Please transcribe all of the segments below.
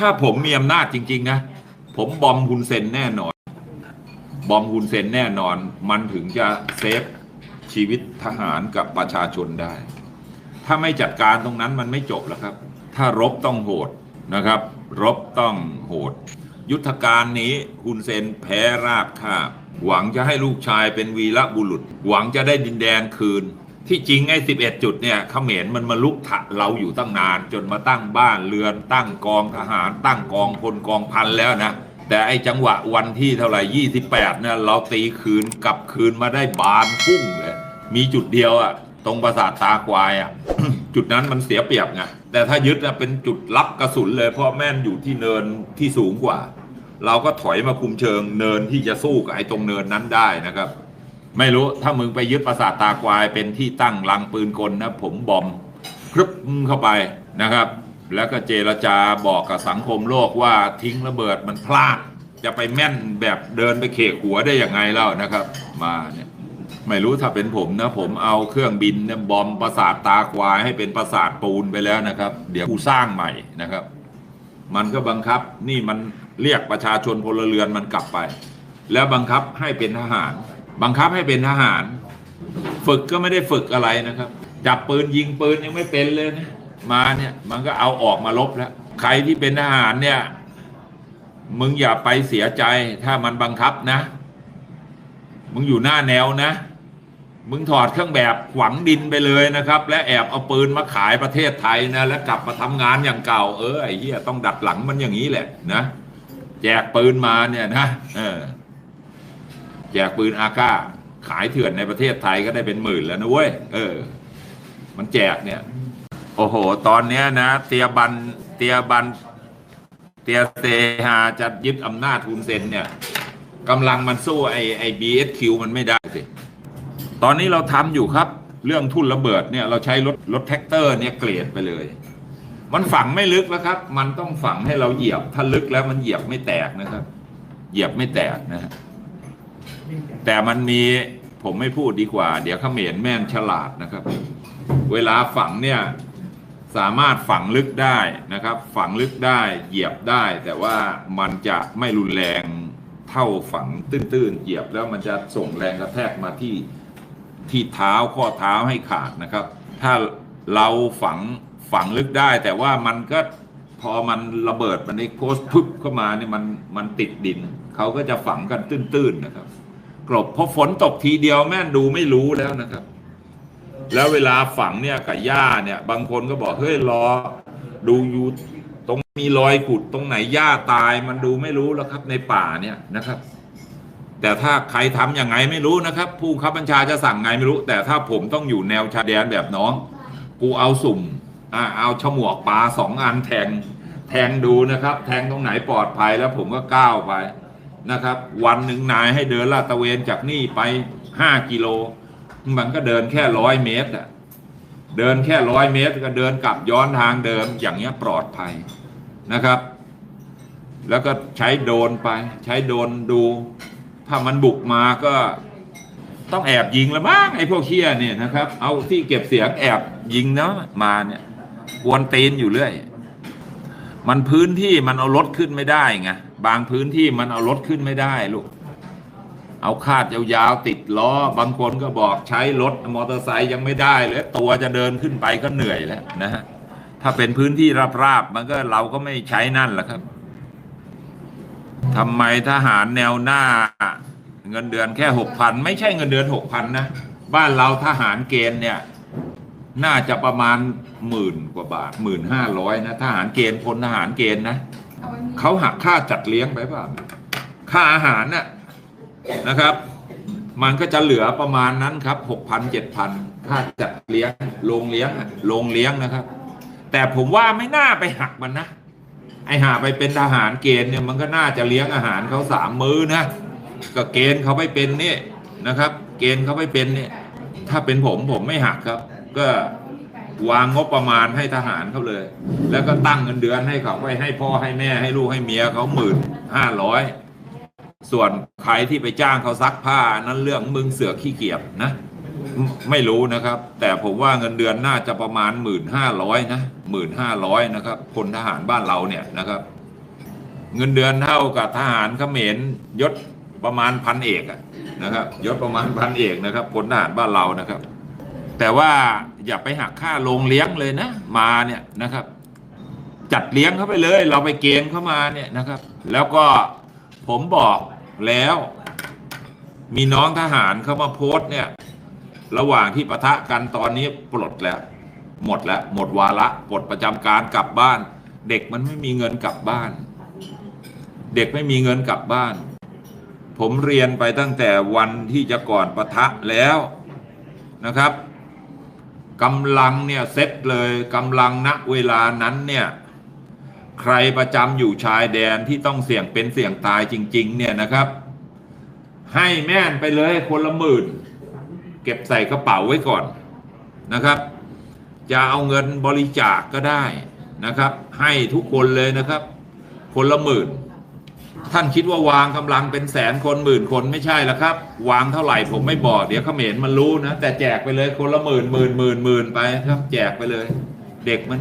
ถ้าผมมีอำนาจจริง ๆ นะ ผมบอมฮุนเซนแน่นอน บอมฮุนเซนแน่นอน มันถึงจะเซฟชีวิตทหารกับประชาชนได้ ถ้าไม่จัดการตรงนั้นมันไม่จบแล้วครับ ถ้ารบต้องโหดนะครับ รบต้องโหด ยุทธการนี้ฮุนเซนแพ้ราบคาบหวังจะให้ลูกชายเป็นวีรบุรุษ หวังจะได้ดินแดนคืน ที่จริงไอ้11จุดเนี่ยเขมรมันมาลุกถะเราอยู่ตั้งนาน จนมาตั้งบ้านเรือน ตั้งกองทหาร ตั้งกองพลกองพันแล้วนะ แต่ไอ้จังหวะวันที่เท่าไหร่28เนี่ยเราตีคืนกลับคืนมาได้บานพุ่งเลย มีจุดเดียวอะตรงปราสาทตาควายอะจุดนั้นมันเสียเปรียบไงแต่ถ้ายึดอะเป็นจุดรับกระสุนเลยเพราะแม่นอยู่ที่เนินที่สูงกว่า เราก็ถอยมาคุมเชิงเนินที่จะสู้กับไอ้ตรงเนินนั้นได้นะครับ ไม่รู้ถ้ามึงไปยึดปราสาทตาควายเป็นที่ตั้งลังปืนกลนะ ผมบอมครึบเข้าไปนะครับ แล้วก็เจรจาบอกกับสังคมโลกว่าทิ้งระเบิดมันพลาด จะไปแม่นแบบเดินไปเขกหัวได้ยังไงแล้วนะครับ มาเนี่ยไม่รู้ถ้าเป็นผมนะ ผมเอาเครื่องบินเนี่ยบอมปราสาทตาควายให้เป็นปราสาทปูนไปแล้วนะครับ เดี๋ยวกูสร้างใหม่นะครับ มันก็บังคับนี่มันเรียกประชาชนพลเรือนมันกลับไป แล้วบังคับให้เป็นทหาร บังคับให้เป็นทหาร ฝึกก็ไม่ได้ฝึกอะไรนะครับ จับปืนยิงปืนยังไม่เป็นเลยนะมาเนี่ยมันก็เอาออกมาลบแล้ว ใครที่เป็นทหารเนี่ย มึงอย่าไปเสียใจถ้ามันบังคับนะ มึงอยู่หน้าแนวนะ มึงถอดเครื่องแบบหวังดินไปเลยนะครับ และแอบเอาปืนมาขายประเทศไทยนะแล้วกลับมาทำงานอย่างเก่า เออไอ้เหี้ยต้องดัดหลังมันอย่างนี้แหละนะ แจกปืนมาเนี่ยนะเออ แจกปืนอาก้า ขายเถื่อนในประเทศไทยก็ได้เป็นหมื่นแล้วนะเว้ย เออ มันแจกเนี่ย โอ้โห ตอนเนี้ยนะ เตียบัน เตียบัน เตียเซฮาจะยึดอำนาจทุนเซนเนี่ยกำลังมันสู้ไอไอบีเอสคิวมันไม่ได้สิ ตอนนี้เราทำอยู่ครับ เรื่องทุ่นระเบิดเนี่ยเราใช้รถรถแท็กเตอร์เนี่ยเกลียดไปเลย มันฝังไม่ลึกแล้วครับ มันต้องฝังให้เราเหยียบ ถ้าลึกแล้วมันเหยียบไม่แตกนะครับ เหยียบไม่แตกนะฮะ แต่มันมีผมไม่พูดดีกว่า เดี๋ยวเขมรแม่นฉลาดนะครับ เวลาฝังเนี่ยสามารถฝังลึกได้นะครับ ฝังลึกได้เหยียบได้ แต่ว่ามันจะไม่รุนแรงเท่าฝังตื้นๆเหยียบแล้วมันจะส่งแรงกระแทกมาที่ที่เท้าข้อเท้าให้ขาดนะครับ ถ้าเราฝังฝังลึกได้ แต่ว่ามันก็พอมันระเบิดมันได้โคสพึบเข้ามาเนี่ยมันมันติดดิน เขาก็จะฝังกันตื้นๆนะครับ กลบพอฝนตกทีเดียวแม่นดูไม่รู้แล้วนะครับ แล้วเวลาฝังเนี่ยกับหญ้าเนี่ย บางคนก็บอกเฮ้ยรอดูอยู่ตรงมีรอยขุดตรงไหนหญ้าตายมันดูไม่รู้แล้วครับในป่าเนี่ยนะครับ แต่ถ้าใครทำอย่างไงไม่รู้นะครับ ผู้ขับบัญชาจะสั่งไงไม่รู้ แต่ถ้าผมต้องอยู่แนวชายแดนแบบน้องกูเอาสุ่มอ่าเอาฉมวกปลาสองอันแทงแทงดูนะครับ แทงตรงไหนปลอดภัยแล้วผมก็ก้าวไป นะครับ วันหนึ่งนายให้เดินลาดตระเวนจากนี่ไปห้ากิโล มันก็เดินแค่ร้อยเมตรอะเดินแค่ร้อยเมตร ก็เดินกลับย้อนทางเดิมอย่างเงี้ยปลอดภัยนะครับ แล้วก็ใช้โดนไป ใช้โดนดู ถ้ามันบุกมาก็ต้องแอบยิงแล้วบ้งไอ้พวกเชี่ยเนี่ยนะครับ เอาที่เก็บเสียงแอบยิงเนาะมาเนี่ยกวนเตนอยู่เรื่อย มันพื้นที่มันเอารถขึ้นไม่ได้ไง บางพื้นที่มันเอารถขึ้นไม่ได้ลูก เอาคาดยาวๆติดล้อ บางคนก็บอกใช้รถมอเตอร์ไซค์ยังไม่ได้เลยตัวจะเดินขึ้นไปก็เหนื่อยแล้วนะฮะถ้าเป็นพื้นที่ราบๆมันก็เราก็ไม่ใช้นั่นแหละครับทำไมทหารแนวหน้า เงินเดือนแค่หกพันไม่ใช่เงินเดือนหกพันนะ บ้านเราทหารเกณฑ์เนี่ย น่าจะประมาณหมื่นกว่าบาทหมื่นห้าร้อยนะทหารเกณฑ์พลทหารเกณฑ์นะ เขาหักค่าจัดเลี้ยงไปเปล่าค่าอาหารน่ะนะครับ มันก็จะเหลือประมาณนั้นครับหกพันเจ็ดพันค่าจัดเลี้ยงโรงเลี้ยงโรงเลี้ยงนะครับ แต่ผมว่าไม่น่าไปหักมันนะไอหาไปเป็นทหารเกณฑ์เนี่ยมันก็น่าจะเลี้ยงอาหารเขาสามมื้อนะก็เกณฑ์เขาไปเป็นนี่นะครับ เกณฑ์เขาไปเป็นเนี่ยถ้าเป็นผมผมไม่หักครับ ก็ วางงบประมาณให้ทหารเขาเลย แล้วก็ตั้งเงินเดือนให้เขาไว้ให้พ่อให้แม่ให้ลูกให้เมียเขาหมื่นห้าร้อยส่วนใครที่ไปจ้างเขาซักผ้านั้นเรื่องมึงเสือกขี้เกียจนะ ไม่รู้นะครับ แต่ผมว่าเงินเดือนน่าจะประมาณหมื่นห้าร้อยนะหมื่นห้าร้อยนะครับพลทหารบ้านเราเนี่ยนะครับ เงินเดือนเท่ากับทหารเขมรยศประมาณพันเอกนะครับยศประมาณพันเอกนะครับพลทหารบ้านเรานะครับ แต่ว่าอย่าไปหักค่าโรงเลี้ยงเลยนะ มาเนี่ยนะครับ จัดเลี้ยงเขาไปเลย เราไปเกณฑ์เข้ามาเนี่ยนะครับ แล้วก็ผมบอกแล้ว มีน้องทหารเขามาโพสต์เนี่ย ระหว่างที่ปะทะกันตอนนี้ปลดแล้ว หมดแล้ว หมดวาระปลดประจำการกลับบ้าน เด็กมันไม่มีเงินกลับบ้าน เด็กไม่มีเงินกลับบ้าน ผมเรียนไปตั้งแต่วันที่จะก่อนปะทะแล้วนะครับ กำลังเนี่ยเซ็ตเลยกำลังณเวลานั้นเนี่ยใครประจำอยู่ชายแดนที่ต้องเสี่ยงเป็นเสี่ยงตายจริง ๆ เนี่ยนะครับ ให้แม่นไปเลยคนละหมื่น เก็บใส่กระเป๋าไว้ก่อนนะครับ จะเอาเงินบริจาคกก็ได้นะครับ ให้ทุกคนเลยนะครับ คนละหมื่น ท่านคิดว่าวางกำลังเป็นแสนคนหมื่นคนไม่ใช่ละครับ วางเท่าไหร่ผมไม่บอกเดี๋ยวเขมรมันรู้นะแต่แจกไปเลยคนละหมื่นหมื่นหมื่นหมื่นไปครับ แจกไปเลย เด็กมัน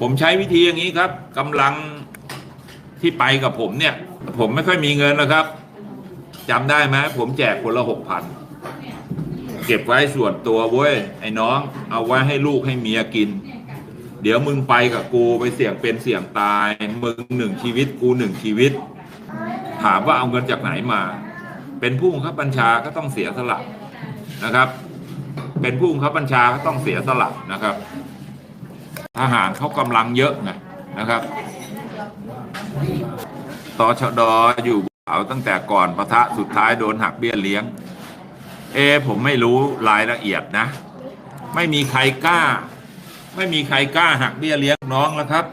ผมใช้วิธีอย่างนี้ครับกำลังที่ไปกับผมเนี่ย ผมไม่ค่อยมีเงินนะครับจำได้ไหมผมแจกคนละหกพันเก็บไว้ส่วนตัวเว้ยไอ้น้อง เอาไว้ให้ลูกให้เมียกินเดี๋ยวมึงไปกับกูไปเสี่ยงเป็นเสี่ยงตาย มึงหนึ่งชีวิตกูหนึ่งชีวิต ถามว่าเอาเงินจากไหนมา เป็นผู้บังคับบัญชาก็ต้องเสียสละนะครับ เป็นผู้บังคับบัญชาก็ต้องเสียสละนะครับ ทหารเขากำลังเยอะไงนะครับตชดอยู่เอาตั้งแต่ก่อนปะทะสุดท้ายโดนหักเบี้ยเลี้ยง เอ ผมไม่รู้รายละเอียดนะ ไม่มีใครกล้า ไม่มีใครกล้าหักเบี้ยเลี้ยงน้องแล้วครับ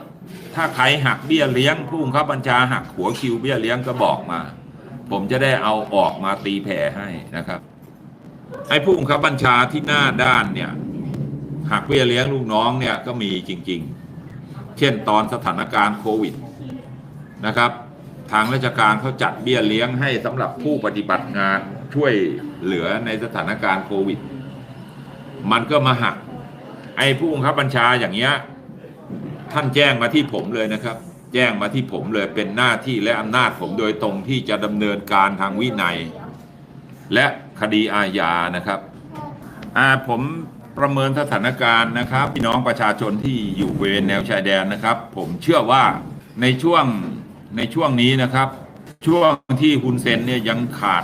ถ้าใครหักเบี้ยเลี้ยงผู้บังคับบัญชาหักหัวคิวเบี้ยเลี้ยงก็บอกมา ผมจะได้เอาออกมาตีแผ่ให้นะครับไอ้ผู้บังคับบัญชาที่หน้าด้านเนี่ยหักเบี้ยเลี้ยงลูกน้องเนี่ยก็มีจริง ๆ เช่นตอนสถานการณ์โควิดนะครับทางราชการเขาจัดเบี้ยเลี้ยงให้สำหรับผู้ปฏิบัติงานช่วยเหลือในสถานการณ์โควิด มันก็มาหัก ไอ้ผู้บังคับบัญชาอย่างเงี้ย ท่านแจ้งมาที่ผมเลยนะครับ แจ้งมาที่ผมเลยเป็นหน้าที่และอำนาจผมโดยตรงที่จะดำเนินการทางวินัย และคดีอาญานะครับอ่าผมประเมินสถานการณ์นะครับ พี่น้องประชาชนที่อยู่บริเวณแนวชายแดนนะครับ ผมเชื่อว่าในช่วงในช่วงนี้นะครับ ช่วงที่ฮุนเซนเนี่ยยังขาด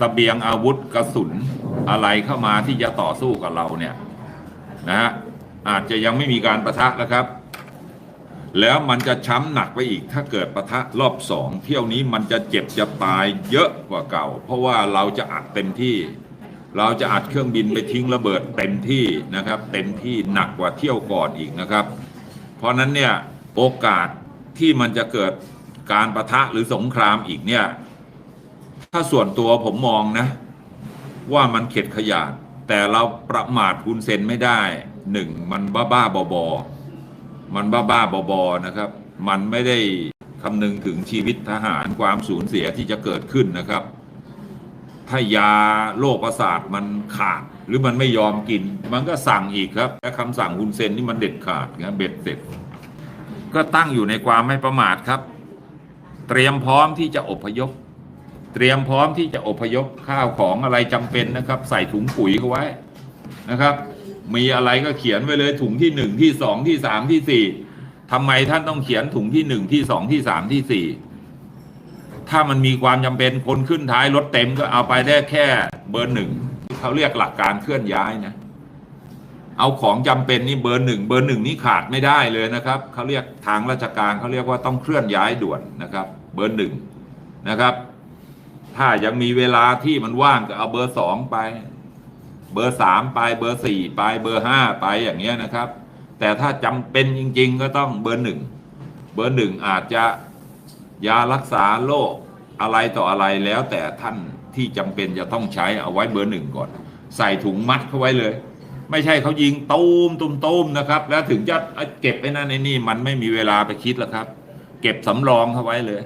สเสบียงอาวุธกระสุนอะไรเข้ามาที่จะต่อสู้กับเราเนี่ยนะฮะอาจจะยังไม่มีการประทะนะครับ แล้วมันจะช้ำหนักไปอีกถ้าเกิดปะทะรอบสองเที่ยวนี้มันจะเจ็บจะตายเยอะกว่าเก่า เพราะว่าเราจะอัดเต็มที่ เราจะอัดเครื่องบินไปทิ้งระเบิดเต็มที่นะครับ เต็มที่หนักกว่าเที่ยวก่อนอีกนะครับ เพราะนั้นเนี่ยโอกาสที่มันจะเกิดการประทะหรือสงครามอีกเนี่ย ถ้าส่วนตัวผมมองนะ ว่ามันเข็ดขยาดแต่เราประมาทคุณเซนไม่ได้หนึ่งมันบ้าบ้าๆบอ มันบ้าบ้าๆบอๆนะครับ มันไม่ได้คำนึงถึงชีวิตทหารความสูญเสียที่จะเกิดขึ้นนะครับ ถ้ายาโรคประสาทมันขาดหรือมันไม่ยอมกิน มันก็สั่งอีกครับและคำสั่งคุณเซนนี่มันเด็ดขาดนะเบ็ดเสร็จ ก็ตั้งอยู่ในความไม่ประมาทครับ เตรียมพร้อมที่จะอพยพ เตรียมพร้อมที่จะอพยพข้าวของอะไรจำเป็นนะครับ ใส่ถุงปุ๋ยเขาไว้นะครับ มีอะไรก็เขียนไว้เลยถุงที่หนึ่งที่สองที่สามที่สี่ทำไมท่านต้องเขียนถุงที่หนึ่งที่สองที่สามที่สี่ถ้ามันมีความจำเป็นคนขึ้นท้ายรถเต็มก็เอาไปได้แค่เบอร์หนึ่งเขาเรียกหลักการเคลื่อนย้ายนะ เอาของจำเป็นนี่เบอร์หนึ่งเบอร์หนึ่งนี่ขาดไม่ได้เลยนะครับเขาเรียกทางราชการเขาเรียกว่าต้องเคลื่อนย้ายด่วนนะครับ เบอร์หนึ่งนะครับ ถ้ายังมีเวลาที่มันว่างก็เอาเบอร์สองไป เบอร์สามไปเบอร์สี่ไปเบอร์ห้าไปอย่างเงี้ยนะครับ แต่ถ้าจำเป็นจริง ๆ ก็ต้องเบอร์หนึ่งเบอร์หนึ่งอาจจะยารักษาโรคอะไรต่ออะไรแล้วแต่ท่านที่จำเป็นจะต้องใช้เอาไว้เบอร์หนึ่งก่อน ใส่ถุงมัดเข้าไว้เลย ไม่ใช่เขายิงตูมตูมตูมนะครับ แล้วถึงจะเก็บไอ้นั่นไอ้นี่มันไม่มีเวลาไปคิดแล้วครับ เก็บสำรองเข้าไว้เลย